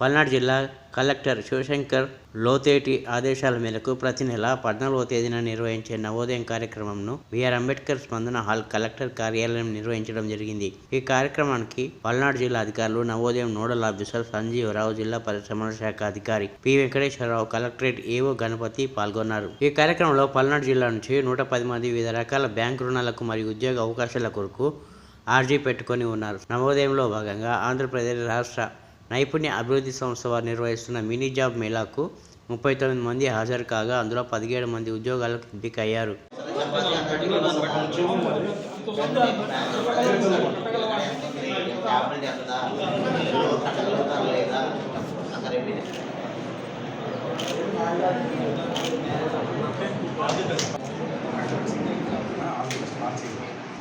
పల్నాడు జిల్లా కలెక్టర్ శివశంకర్ లోతేటి ఆదేశాల మేరకు ప్రతి నెల పద్నాలుగవ తేదీన నిర్వహించే నవోదయం కార్యక్రమంను బిఆర్ అంబేద్కర్ స్పందన హాల్ కలెక్టర్ కార్యాలయం నిర్వహించడం జరిగింది. ఈ కార్యక్రమానికి పల్నాడు జిల్లా అధికారులు నవోదయం నోడల్ ఆఫీసర్ సంజీవరావు జిల్లా పరిశ్రమల శాఖ అధికారి పి. వెంకటేశ్వరరావు కలెక్టరేట్ ఏవో గణపతి పాల్గొన్నారు. ఈ కార్యక్రమంలో పల్నాడు జిల్లా నుంచి నూట పది మంది వివిధ రకాల బ్యాంకు రుణాలకు మరియు ఉద్యోగ అవకాశాల కొరకు ఆర్జీ పెట్టుకొని ఉన్నారు. నవోదయంలో భాగంగా ఆంధ్రప్రదేశ్ రాష్ట్ర నైపుణ్య అభివృద్ధి సంస్థ వారు నిర్వహిస్తున్న మినీ జాబ్ మేళాకు ముప్పై తొమ్మిది మంది హాజరు కాగా అందులో పదిహేడు మంది ఉద్యోగాలకు ఎంపికయ్యారు.